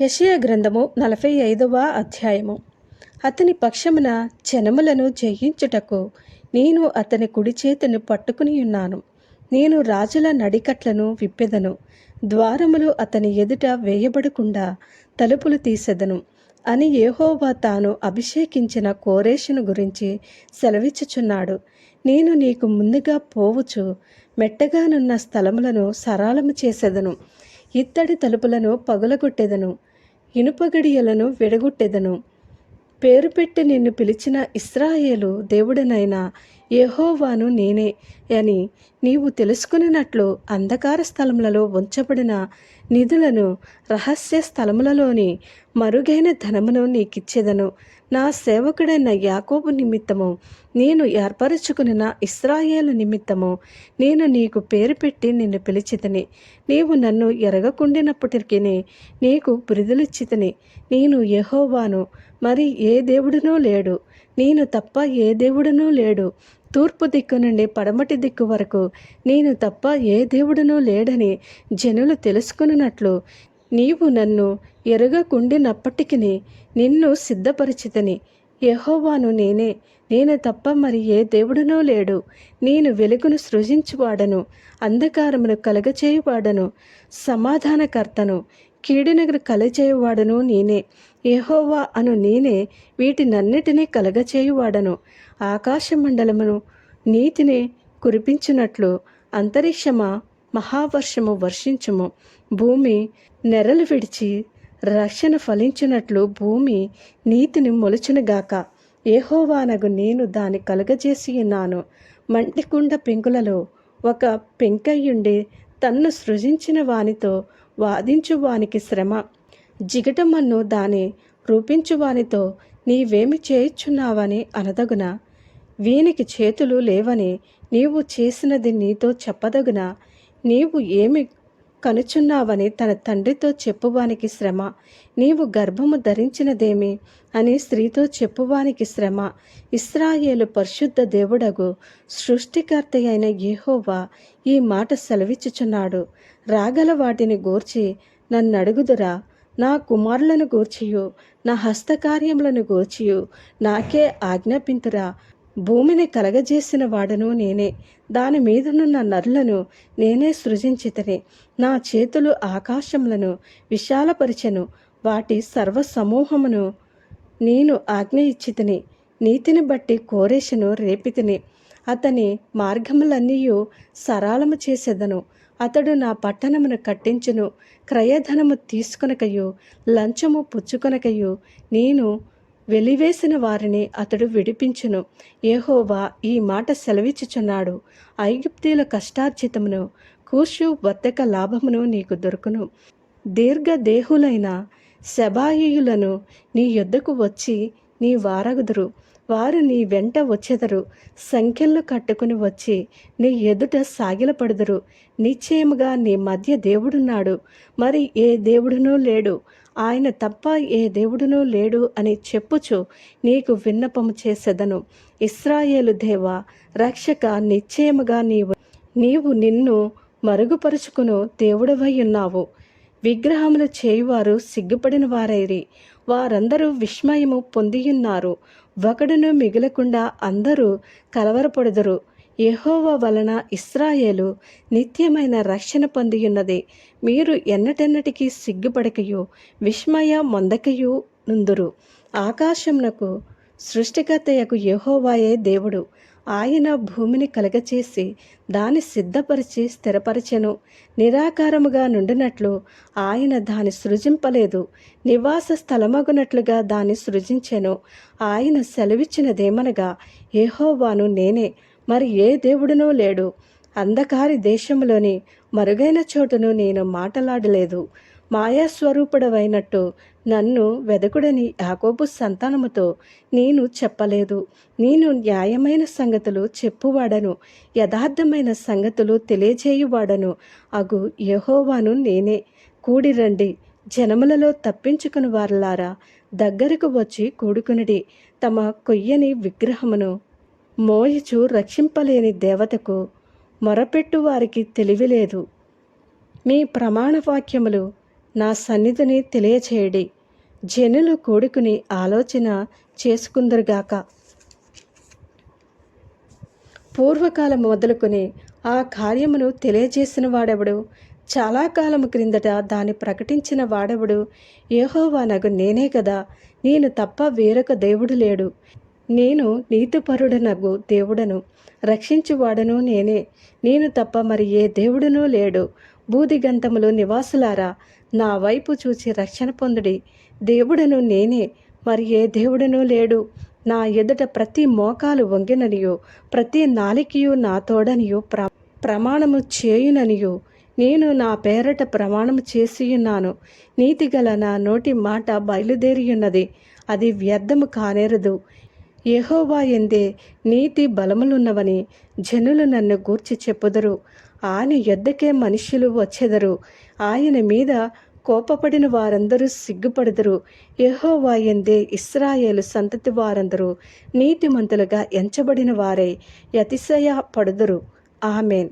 యెషయా గ్రంథము నలభై ఐదవ అధ్యాయము. అతని పక్షమున జనములను జయించుటకు నేను అతని కుడి చేతిని పట్టుకుని ఉన్నాను. నేను రాజుల నడికట్లను విప్పెదను. ద్వారములు అతని ఎదుట వేయబడకుండా తలుపులు తీసెదను. అని ఏహోవా తాను అభిషేకించిన కోరేషును గురించి సెలవిచ్చుచున్నాడు. నేను నీకు ముందుగా పోవుచు మెట్టగానున్న స్థలములను సరాలము చేసెదను. ఇత్తడి తలుపులను పగులగొట్టెదను ఇనుపగడియలను విడగొట్టెదను. పేరు పెట్టి నిన్ను పిలిచిన ఇస్రాయేలు దేవుడనైన యెహోవాను నేనే. అని నీవు తెలుసుకున్నట్లు అంధకార స్థలములలో ఉంచబడిన నిధులను రహస్య స్థలములలోని మరుగైన ధనమును నీకిచ్చేదను. నా సేవకుడైన యాకోబు నిమిత్తము నేను ఏర్పరచుకున్న ఇస్రాయేలు నిమిత్తము నేను నీకు పేరు పెట్టి నిన్ను పిలిచితిని. నీవు నన్ను ఎరగకుండినప్పటికీ నీకు బిరుదులిచ్చితిని. నేను యహోవాను మరి ఏ దేవుడునూ లేడు. నేను తప్ప ఏ దేవుడునూ లేడు. తూర్పు దిక్కు నుండి పడమటి దిక్కు వరకు నేను తప్ప ఏ దేవుడునూ లేడని జనులు తెలుసుకున్నట్లు నీవు నన్ను ఎరగకుండినప్పటికీ నిన్ను సిద్ధపరిచితని. యహోవాను నేనే. నేను తప్ప మరి ఏ దేవుడునూ లేడు. నేను వెలుగును సృజించువాడను అంధకారమును కలగచేయువాడను సమాధానకర్తను కీడునగరు కలచేయువాడను నేనే. ఏహోవా అను నేనే వీటినన్నిటినీ కలగచేయువాడను. ఆకాశ మండలమును నీతిని కురిపించినట్లు అంతరిక్షమా మహావర్షము వర్షించుము. భూమి నెరలు విడిచి రక్షణ ఫలించినట్లు భూమి నీతిని మొలుచునుగాక ఏహోవానగు నేను దాని కలుగజేసి ఉన్నాను. మంటికుండ పెంకులలో ఒక పెంకయ్యుండి తన్ను సృజించిన వానితో వాదించు వానికి శ్రమ. జిగటమన్ను దాని రూపించువానితో నీవేమి చేయుచున్నావని అనదగున. వీనికి చేతులు లేవని నీవు చేసినది నీతో చెప్పదగున. నీవు ఏమి కనుచున్నావని తన తండ్రితో చెప్పువానికి శ్రమ. నీవు గర్భము ధరించినదేమి అని స్త్రీతో చెప్పువానికి శ్రమ. ఇస్రాయేలు పరిశుద్ధ దేవుడగు సృష్టికర్త అయిన యెహోవా ఈ మాట సెలవిచ్చుచున్నాడు. రాగల వాటిని గూర్చి నన్ను అడుగుదురా నా కుమారులను గూర్చియు నా హస్తకార్యములను గూర్చియు. నాకే ఆజ్ఞాపింతురా. భూమిని కలగజేసిన వాడను నేనే. దాని మీదనున్న నరులను నేనే సృజించితని. నా చేతులు ఆకాశములను విశాలపరిచెను. వాటి సర్వ సమూహమును నేను ఆజ్ఞ ఇచ్చితిని. నీతిని బట్టి కోరేషను రేపితిని. అతని మార్గములన్నీ సరాలము చేసేదను. అతడు నా పట్టణమును కట్టించును. క్రయధనము తీసుకొనకయు లంచము పుచ్చుకొనకయు నేను వెలివేసిన వారిని అతడు విడిపించును. ఏహోవా ఈ మాట సెలవిచ్చుచున్నాడు. ఐగుప్తీల కష్టార్జితమును కూషు వర్తక లాభమును నీకు దొరుకును. దీర్ఘదేహులైన శబాయియులను నీ యొద్దకు వచ్చి నీ వారగుదురు. వారు నీ వెంట వచ్చెదరు. సంఖ్యలు కట్టుకుని వచ్చి నీ ఎదుట సాగిలపడుదురు. నిశ్చయముగా నీ మధ్య దేవుడున్నాడు. మరి ఏ దేవుడునూ లేడు. ఆయన తప్ప ఏ దేవుడునూ లేడు అని చెప్పుచు నీకు విన్నపము చేసెదను. ఇస్రాయేలు దేవ రక్షక నిశ్చయముగా నీవు నీవు నిన్ను మరుగుపరుచుకును దేవుడవై ఉన్నావు. విగ్రహములు చేయువారు సిగ్గుపడిన వారైరి వారందరూ విస్మయము పొందియున్నారు. ఒకడును మిగలకుండా అందరూ కలవరపడుదురు. యెహోవా వలన ఇస్రాయేలు నిత్యమైన రక్షణ పొందియున్నది. మీరు ఎన్నటెన్నటికీ సిగ్గుపడకయు విస్మయ మొందకయు నుందురు. ఆకాశమునకు సృష్టికర్తయకు యహోవాయే దేవుడు. ఆయన భూమిని కలగచేసి దాన్ని సిద్ధపరిచి స్థిరపరచెను. నిరాకారముగా నుండినట్లు ఆయన దాని సృజింపలేదు. నివాస స్థలమగునట్లుగా దాన్ని సృజించెను. ఆయన సెలవిచ్చినదేమనగా ఏహోవాను నేనే మరి ఏ దేవుడునూ లేడు. అంధకారి దేశంలోని మరుగైన చోటును నేను మాటలాడలేదు. మాయాస్వరూపుడవైనట్టు నన్ను వెదకుడని యాకోబు సంతానముతో నేను చెప్పలేదు. నేను న్యాయమైన సంగతులు చెప్పువాడను యథార్థమైన సంగతులు తెలియజేయువాడను. అగు యహోవాను నేనే. కూడిరండి జనములలో తప్పించుకుని వారలారా దగ్గరకు వచ్చి కూడుకునిడి. తమ కొయ్యని విగ్రహమును మోయచు రక్షింపలేని దేవతకు మొరపెట్టు వారికి తెలివిలేదు. మీ ప్రమాణ వాక్యములు నా సన్నిధిని తెలియచేయడి. జనులు కూడుకుని ఆలోచన చేసుకుందరుగాక. పూర్వకాలం మొదలుకొని ఆ కార్యమును తెలియజేసిన వాడెవడు? చాలా కాలం క్రిందట దాన్ని ప్రకటించిన వాడెవడు? నగు నేనే కదా నేను తప్ప వేరొక దేవుడు లేడు. నేను నీతిపరుడనగు దేవుడను రక్షించువాడను నేనే. నేను తప్ప మరి ఏ దేవుడునూ లేడు. బూదిగంతములు నివాసులారా నా వైపు చూచి రక్షణ పొందుడి. దేవుడను నేనే మరి ఏ దేవుడను లేడు. నా ఎదుట ప్రతి మోకాలు వంగిననియు ప్రతి నాలికయు నా తోడనియు ప్ర ప్రమాణము చేయుననియు. నేను నా పేరట ప్రమాణము చేసియున్నాను. నీతిగల నా నోటి మాట బయలుదేరియున్నది. అది వ్యర్థము కానేరదు. యెహోవా ఎందే నీతి బలములున్నవని జనులు నన్ను గూర్చి చెప్పుదురు. ఆయన యొద్దకే మనుష్యులు వచ్చెదరు. ఆయన మీద కోపపడిన వారందరూ సిగ్గుపడదరు. యెహోవా ఎందే ఇస్రాయేలు సంతతి వారందరూ నీతిమంతులుగా ఎంచబడిన వారై అతిశయ పడుదురు ఆమెన్.